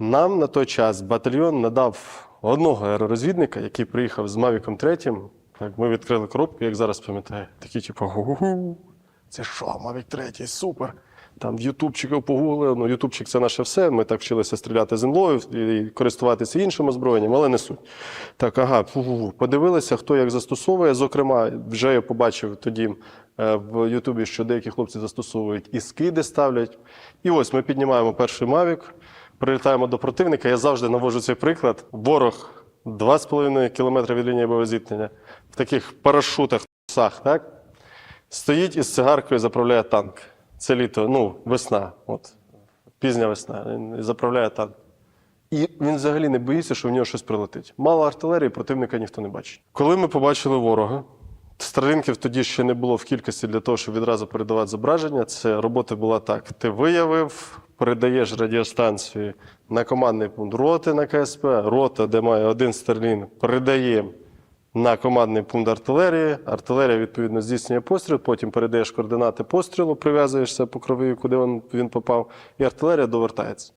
Нам на той час батальйон надав одного аеророзвідника, який приїхав з Мавіком 3. Так, ми відкрили коробку, як зараз пам'ятаю. Такі, типу, гу це що, Мавік 3, супер. Там в Ютубчиків погуглили. Ну, Ютубчик це наше все. Ми так вчилися стріляти землою і користуватися іншим озброєнням, але не суть. Так, ага, фу-фу-фу. подивилися, хто як застосовує. Зокрема, вже я побачив тоді е, в Ютубі, що деякі хлопці застосовують і скиди ставлять. І ось ми піднімаємо перший Мавік, прилітаємо до противника. Я завжди навожу цей приклад. Ворог 2,5 кілометри від лінії бойового зіткнення в таких парашутах, трусах, так? Стоїть із цигаркою, заправляє танк. Це літо, ну, весна, от, пізня весна. Він заправляє танк. І він взагалі не боїться, що в нього щось прилетить. Мало артилерії, противника ніхто не бачить. Коли ми побачили ворога, Старлінків тоді ще не було в кількості для того, щоб відразу передавати зображення. Це робота була так: ти виявив, передаєш радіостанцію на командний пункт роти на КСП, рота, де має один Стерлін, передає на командний пункт артилерії. Артилерія, відповідно, здійснює постріл, потім передаєш координати пострілу, прив'язуєшся по крові, куди він, попав, і артилерія довертається.